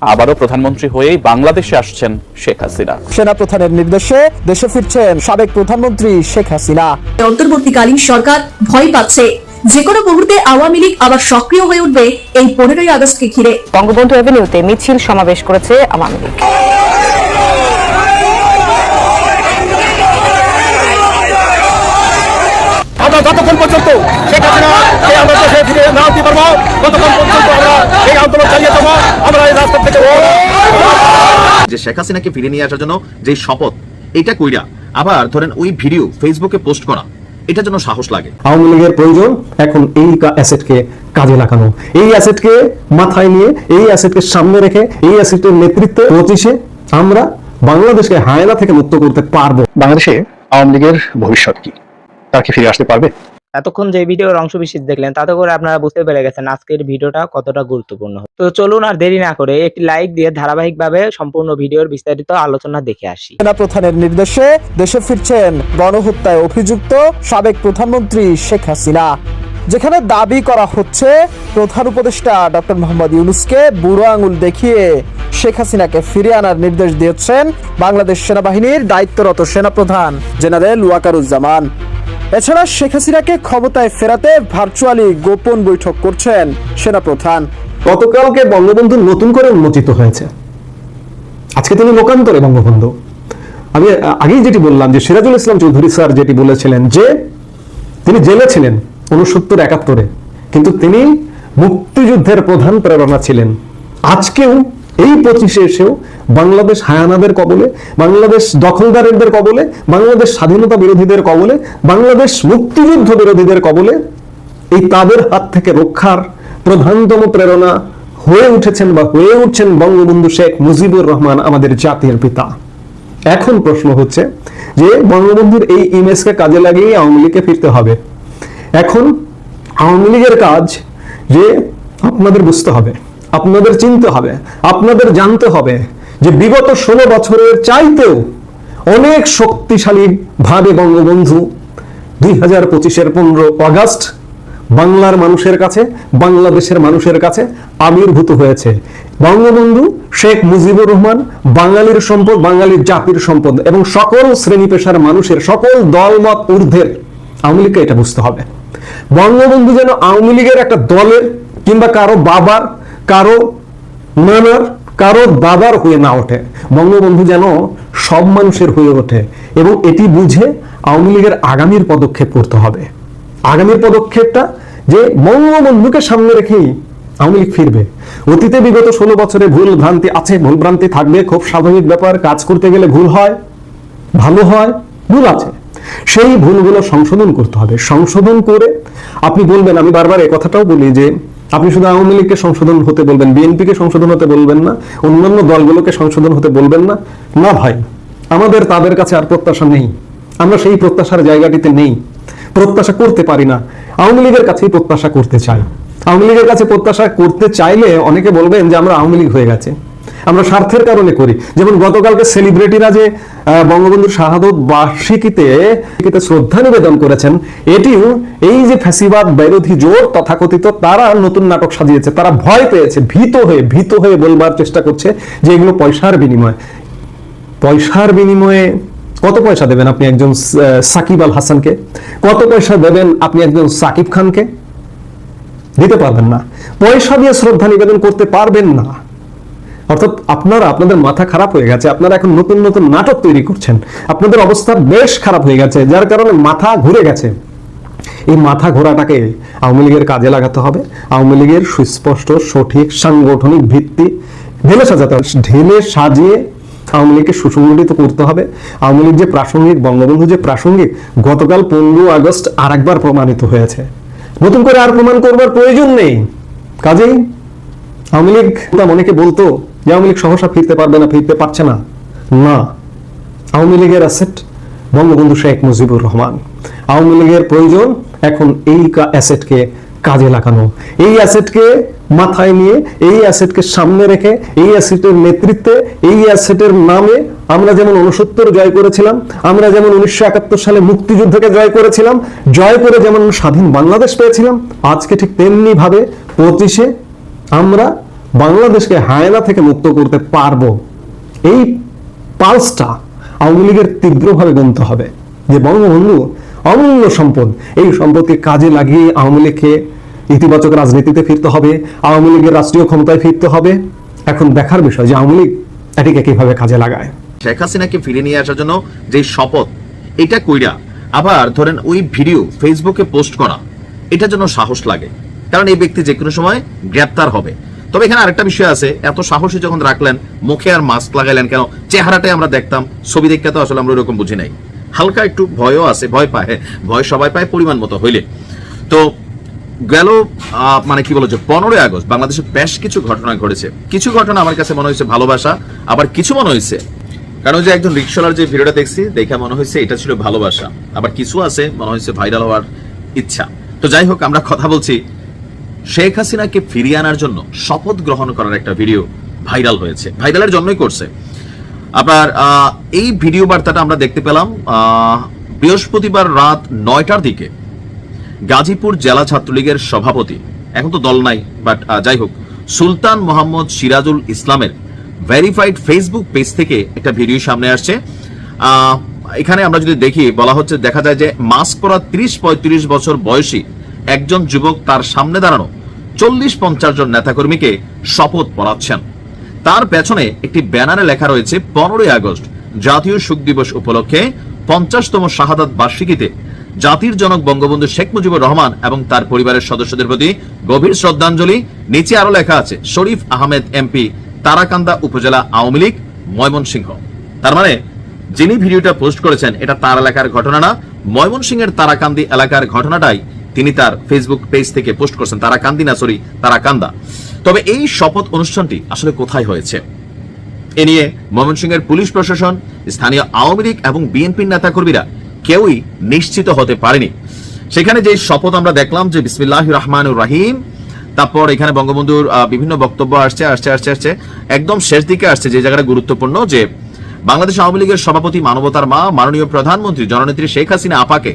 আবারও প্রধানমন্ত্রী হয়েই বাংলাদেশে আসছেন শেখ হাসিনা। সেনা প্রধানের নির্দেশে দেশে ফিরছেন সাবেক প্রধানমন্ত্রী শেখ হাসিনা। অন্তর্বর্তীকালীন সরকার ভয় পাচ্ছে। যে কোনো মুহূর্তে আওয়ামী লীগ আবার সক্রিয় হয়ে উঠবে এই পনেরোই আগস্টকে ঘিরে। বঙ্গবন্ধু এভিনিউতে মিছিল সমাবেশ করেছে আওয়ামী লীগ। যতক্ষণ পর্যন্ত শেখ হাসিনা এই আমরা দেশে ফিরে না আনতে পারব ততক্ষণ পর্যন্ত আমরা এই আন্দোলন চালিয়ে যাব আমরা এই রাস্তা থেকে যে শেখ হাসিনাকে ফিরে নিয়ে আসার জন্য যে শপথ এটা কইরা আবার ধরেন ওই ভিডিও ফেসবুকে পোস্ট করা এটার জন্য সাহস লাগে। আওয়ামী লীগের প্রয়োজন এখন এই কা- অ্যাসেটকে কাজে লাগানো। এই অ্যাসেটকে মাথায় নিয়ে এই অ্যাসেটকে সামনে রেখে এই অ্যাসেটের নেতৃত্বে পঁচিশে আমরা বাংলাদেশকে হায়না থেকে মুক্ত করতে পারব। বাংলাদেশে আওয়ামী লীগের ভবিষ্যৎ কি? তারা কি ফিরে আসতে পারবে। এতক্ষণ যে ভিডিওর অংশ বিশেষ দেখলেন তাতে করে আপনারা বুঝতে পেরে গেছেন আজকের ভিডিওটা কতটা গুরুত্বপূর্ণ। তো চলুন আর দেরি না করে একটি লাইক দিয়ে ধারাবাহিকভাবে সম্পূর্ণ ভিডিওর বিস্তারিত আলোচনা দেখে আসি। সেনাপ্রধানের নির্দেশে দেশে ফিরছেন গণহত্যায় অভিযুক্ত সাবেক প্রধানমন্ত্রী শেখ হাসিনা। যেখানে দাবি করা হচ্ছে প্রধান উপদেষ্টা ডক্টর মোহাম্মদ ইউনুসকে বুড়ো আঙুল দেখিয়ে শেখ হাসিনাকে ফিরিয়ে আনার নির্দেশ দিয়েছেন বাংলাদেশ সেনাবাহিনীর দায়িত্বরত সেনাপ্রধান জেনারেল ওয়াকারুজ্জামান। এছাড়া শেখ হাসিনাকে ক্ষমতায় ফেরাতে ভার্চুয়ালি গোপন বৈঠক করছেন সেনাপ্রধান। গতকালকে বঙ্গবন্ধু নতুন করে উন্মোচিত হয়েছে। আজকে তিনি লোকান্তরে বঙ্গবন্ধু। আমি আগেই যেটি বললাম যে সিরাজুল ইসলাম চৌধুরী স্যার যেটি বলেছিলেন যে তিনি জেলে ছিলেন উনসত্তর একাত্তরে, কিন্তু তিনি মুক্তিযুদ্ধের প্রধান প্রেরণা ছিলেন। আজকেও এই পঁচিশে এসেও বাংলাদেশ হায়ানাদের কবলে, বাংলাদেশ দখলদারদের কবলে, বাংলাদেশ স্বাধীনতা বিরোধীদের কবলে, বাংলাদেশ মুক্তিযুদ্ধ বিরোধীদের কবলে এই তাদের হাত থেকে রক্ষার প্রধানতম প্রেরণা হয়ে উঠেছেন বা হয়ে উঠছেন বঙ্গবন্ধু শেখ মুজিবুর রহমান আমাদের জাতির পিতা। এখন প্রশ্ন হচ্ছে যে বঙ্গবন্ধুর এই ইমেজকে কাজে লাগিয়ে আওয়ামী লীগকে ফিরতে হবে। এখন আওয়ামী লীগের কাজ যে আপনাদের বুঝতে হবে। আপনাদের চিনতে হবে, আপনাদের জানতে হবে যে বিগত ষোলো বছরের চাইতেও অনেক শক্তিশালী ভাবে বঙ্গবন্ধু দুই হাজার পঁচিশের পনেরো আগস্ট বাংলার মানুষের কাছে, বাংলাদেশের মানুষের কাছে আবির্ভূত হয়েছে। বঙ্গবন্ধু শেখ মুজিবুর রহমান, বাঙালির সম্পদ, বাঙালির জাতির সম্পদ এবং সকল শ্রেণি পেশার মানুষের, সকল দলমত ঊর্ধ্বের আওয়ামী লীগকে এটা বুঝতে হবে। বঙ্গবন্ধু যেন আওয়ামী লীগের একটা দলের কিংবা কারও বাবার কারও নানার, কারও দাদার হয়ে না ওঠে। বঙ্গবন্ধু যেন সব মানুষের হয়ে ওঠে এবং এটি বুঝে আওয়ামী লীগের আগামীর পদক্ষেপ করতে হবে। আগামীর পদক্ষেপটা যে বঙ্গবন্ধুকে সামনে রেখেই আওয়ামী লীগ ফিরবে। অতীতে বিগত ষোলো বছরে ভুল ভ্রান্তি আছে, ভুল ভ্রান্তি থাকবে, খুব স্বাভাবিক ব্যাপার, কাজ করতে গেলে ভুল হয়, ভালো হয়, ভুল আছে। সেই ভুলগুলো সংশোধন করতে হবে। সংশোধন করে, আপনি বলবেন, আমি বারবার এই কথাটাও বলি যে আপনি শুধু আওয়ামী লীগকে সংশোধন হতে বলবেন, বিএনপিকে সংশোধন হতে বলবেন না, অন্যান্য দলগুলোকে সংশোধন হতে বলবেন না। না ভাই, আমাদের তাদের কাছে আর প্রত্যাশা নেই। আমরা সেই প্রত্যাশার জায়গাটিতে নেই। প্রত্যাশা করতে পারি না। আওয়ামী লীগের কাছেই প্রত্যাশা করতে চাই। আওয়ামী লীগের কাছে প্রত্যাশা করতে চাইলে অনেকে বলবেন যে আমরা আওয়ামী লীগ হয়ে গেছে। আমরা স্বার্থের কারণে করি। যেমন গতকালকে সেলিব্রিটিরা যে বঙ্গবন্ধুর শাহাদত বার্ষিকীতে শ্রদ্ধা নিবেদন করেছেন, এটিও এই যে ফ্যাসিবাদ বিরোধী জোর তথাকথিত, তারা নতুন নাটক সাজিয়েছে, তারা ভয় পেয়েছে, ভীত হয়ে ভীত হয়ে বলবার চেষ্টা করছে যে এগুলো পয়সার বিনিময়। পয়সার বিনিময়ে কত পয়সা দেবেন আপনি একজন সাকিব আল হাসানকে? কত পয়সা দেবেন আপনি একজন সাকিব খানকে? দিতে পারবেন না। পয়সা দিয়ে শ্রদ্ধা নিবেদন করতে পারবেন না। অর্থাৎ আপনারা, আপনাদের মাথা খারাপ হয়ে গেছে, আপনারা এখন নতুন নতুন নাটক তৈরি করছেন। আপনাদের অবস্থা বেশ খারাপ হয়ে গেছে, যার কারণে মাথা ঘুরে গেছে। এই মাথা ঘোরাটাকে আওয়ামী লীগের কাজে লাগাতে হবে। আওয়ামী লীগের সুস্পষ্ট, সঠিক, সাংগঠনিক ভিত্তি ঢেলে সাজাতে হবে। ঢেলে সাজিয়ে আওয়ামী লীগকে সুসংগঠিত করতে হবে। আওয়ামী লীগ যে প্রাসঙ্গিক, বঙ্গবন্ধু যে প্রাসঙ্গিক, গতকাল পনেরো আগস্ট আর একবার প্রমাণিত হয়েছে। নতুন করে আর প্রমাণ করবার প্রয়োজন নেই। কাজেই আওয়ামী লীগ অনেকে বলতো যে আওয়ামী লীগ সহসা ফিরতে পারবে না, ফিরতে পারছে না। না। আওয়ামী লীগের অ্যাসেট বঙ্গবন্ধু শেখ মুজিবুর রহমান। আওয়ামী লীগের প্রয়োজন এখন এই অ্যাসেটকে কাজে লাগানো। এই অ্যাসেটকে মাথায় নিয়ে, এই অ্যাসেটকে সামনে রেখে, এই অ্যাসেটের নেতৃত্বে, এই অ্যাসেটের নামে আমরা যেমন উনসত্তর জয় করেছিলাম, আমরা যেমন উনিশশো একাত্তর সালে মুক্তিযুদ্ধকে জয় করেছিলাম, জয় করে যেমন স্বাধীন বাংলাদেশ পেয়েছিলাম, আজকে ঠিক তেমনি ভাবে পঁচিশে আমরা বাংলাদেশকে হায়না থেকে মুক্ত করতে পারব। এই পালসটা আওয়ামী লীগের তীব্রভাবে গুনতে হবে। যে বঙ্গবন্ধু অমূল্য সম্পদ, এই সম্পদকে কাজে লাগিয়ে আওয়ামী লীগকে ইতিবাচক রাজনীতিতে ফিরতে হবে, আওয়ামী লীগের রাষ্ট্রীয় ক্ষমতায় ফিরতে হবে। এখন দেখার বিষয় যে আওয়ামী লীগ এটিকে কীভাবে কাজে লাগায়। শেখ হাসিনাকে ফিরে নিয়ে আসার জন্য যে শপথ, এটা কইরা আবার ধরেন ওই ভিডিও ফেসবুকে পোস্ট করা, এটার জন্য সাহস লাগে। কারণ এই ব্যক্তি যে কোনো সময় গ্রেপ্তার হবে। তবে এখানে আরেকটা বিষয় আছে, এত সাহসী যখন রাখলেন, মুখে আর মাস্ক লাগাইলেন কেন? চেহারাটাই আমরা দেখতাম, ছবি দেখতে তো আসলে আমরা ওরকম বুঝি নাই। হালকা একটু ভয়ও আছে, ভয় পায় ভয় সবাই পায় পরিমাণ মতো হইলে। তো গেল মানে কি বলো যে, পনেরোই আগস্ট, বাংলাদেশে বেশ কিছু ঘটনা ঘটেছে। কিছু ঘটনা আমার কাছে মনে হয়েছে ভালোবাসা, আবার কিছু মনে হয়েছে, কারণ যে একজন রিক্সাওয়ালার যে ভিডিওটা দেখছি, দেখে মনে হয়েছে এটা ছিল ভালোবাসা। আবার কিছু আছে, মনে হয়েছে ভাইরাল হওয়ার ইচ্ছা। তো যাই হোক, আমরা কথা বলছি শেখ হাসিনাকে ফিরিয়ে আনার জন্য শপথ গ্রহণ করার একটা ভিডিও ভাইরাল হয়েছে। ভাইরালের জন্যই করছে। আপনার এই ভিডিও বার্তাটা আমরা দেখতে পেলাম বৃহস্পতিবার রাত নয়টার দিকে গাজীপুর জেলা ছাত্রলীগের সভাপতি, এখন তো দল নাই বাট যাই হোক, সুলতান মোহাম্মদ সিরাজুল ইসলামের ভেরিফাইড ফেসবুক পেজ থেকে একটা ভিডিও সামনে আসছে। এখানে আমরা যদি দেখি, বলা হচ্ছে দেখা যায় যে মাস্ক পরা ত্রিশ পঁয়ত্রিশ বছর বয়সী একজন যুবক তার সামনে দাঁড়ানো চল্লিশ পঞ্চাশ জন নেতাকর্মীকে শপথ পড়াচ্ছেন। তার পেছনে একটি ব্যানারে লেখা রয়েছে, পনেরোই আগস্ট, জাতীয় শোক দিবস উপলক্ষে পঞ্চাশতম শাহাদাত বার্ষিকীতে জাতির জনক বঙ্গবন্ধু শেখ মুজিবুর রহমান এবং তার পরিবারের সদস্যদের প্রতি গভীর শ্রদ্ধাঞ্জলি। নিচে আরও লেখা আছে, শরীফ আহমেদ এমপি, তারাকান্দা উপজেলা আওয়ামী লীগ, ময়মনসিংহ। তার মানে যিনি ভিডিওটা পোস্ট করেছেন, এটা তার এলাকার ঘটনা না। ময়মনসিংহের তারাকান্দি এলাকার ঘটনাটাই তিনি তার ফেসবুক পেজ থেকে পোস্ট করছেন তারাকান্দি না সরি তারাকান্দা তবে এই শপথ অনুষ্ঠানটি আসলে কোথায় হয়েছে? এ নিয়ে ময়মনসিংহের পুলিশ প্রশাসন, স্থানীয় আওয়ামী লীগ এবং বিএনপির নেতাকর্মীরা কেউই নিশ্চিত হতে পারেনি। সেখানে যে শপথ আমরা দেখলাম যে বিসমিল্লাহ রহমানুর রাহিম, তারপর এখানে বঙ্গবন্ধুর বিভিন্ন বক্তব্য আসছে আসছে আসছে আসছে, একদম শেষ দিকে আসছে যে জায়গাটা গুরুত্বপূর্ণ যে বাংলাদেশ আওয়ামী লীগের সভাপতি মানবতার মা, মাননীয় প্রধানমন্ত্রী জননেত্রী শেখ হাসিনা আপাকে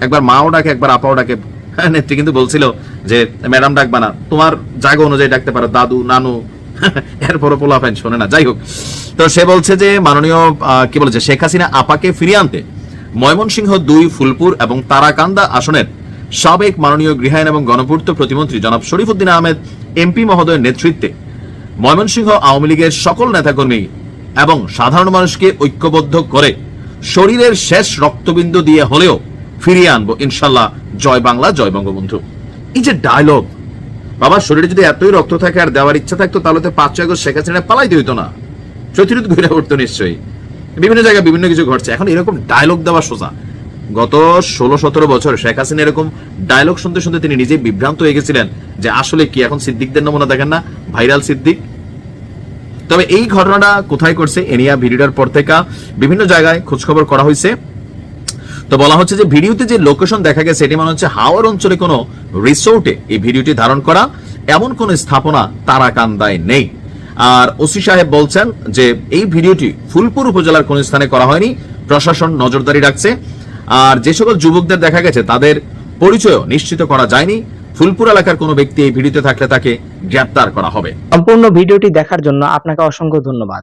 একবার মাও ডাকে একবার আপাও ডাকে। হ্যাঁ, নেত্রী কিন্তু বলছিল যে ম্যাডাম ডাকবা না। তোমার জায়গা অনুযায়ী ডাকতে পারো দাদু নানু। এরপরও পোলা ফ্যান শোনে না। যাই হোক। তো সে বলছে যে মাননীয় কি বলেছে শেখ হাসিনা আপাকে ফিরিয়ে আনতে ময়মনসিংহ দুই ফুলপুর এবং তারাকান্দা আসনের সাবেক মাননীয় গৃহায়ন এবং গণপূর্ত প্রতিমন্ত্রী জনাব শরীফুদ্দিন আহমেদ এমপি মহোদয়ের নেতৃত্বে ময়মনসিংহ আওয়ামী লীগের সকল নেতাকর্মী এবং সাধারণ মানুষকে ঐক্যবদ্ধ করে শরীরের শেষ রক্তবিন্দু দিয়ে হলেও ফিরিয়ে আনব। ইনশাল্লাহ, জয় বাংলা, জয় বঙ্গবন্ধু। এই যে ডায়লগ বাবা, শরীরে যদি এতই রক্ত থাকে আর দেওয়ার ইচ্ছা থাকতো, তাহলে তো পাঁচ আগস্ট শেখ হাসিনা পালাইতে হইতো না। প্রতিরোধ ঘুরে উঠতো নিশ্চয়ই। বিভিন্ন জায়গায় বিভিন্ন কিছু ঘটছে। এখন এরকম ডায়লগ দেওয়া সোজা। গত ষোলো, সতেরো বছর শেখ হাসিনা এরকম ডায়লগ শুনতে শুনতে তিনি নিজেই বিভ্রান্ত হয়ে গেছিলেন যে, আসলে কি এখন সিদ্দিকদের নমুনা দেখেন না? ভাইরাল সিদ্দিক। তবে এই ঘটনাটা কোথায় করছে এনিয়া ভিডিওটার পর থেকে বিভিন্ন জায়গায় খোঁজখবর করা হয়েছে। তো বলা হচ্ছে যে ভিডিওতে যে লোকেশন দেখা গেছে, এটি মনে হচ্ছে হাওয়ার অঞ্চলে কোনো রিসোর্টে এই ভিডিওটি ধারণ করা এমন কোন স্থাপনা তারাকান্দায় নেই। আর ওসি সাহেব বলছেন যে এই ভিডিওটি ফুলপুর উপজেলার কোন স্থানে করা হয়নি, প্রশাসন নজরদারি রাখছে। আর যে সকল যুবকদের দেখা গেছে, তাদের পরিচয় নিশ্চিত করা যায়নি। ফুলপুর এলাকার কোনো ব্যক্তি এই ভিডিওতে থাকলে তাকে গ্রেপ্তার করা হবে। সম্পূর্ণ ভিডিওটি দেখার জন্য আপনাকে অসংখ্য ধন্যবাদ।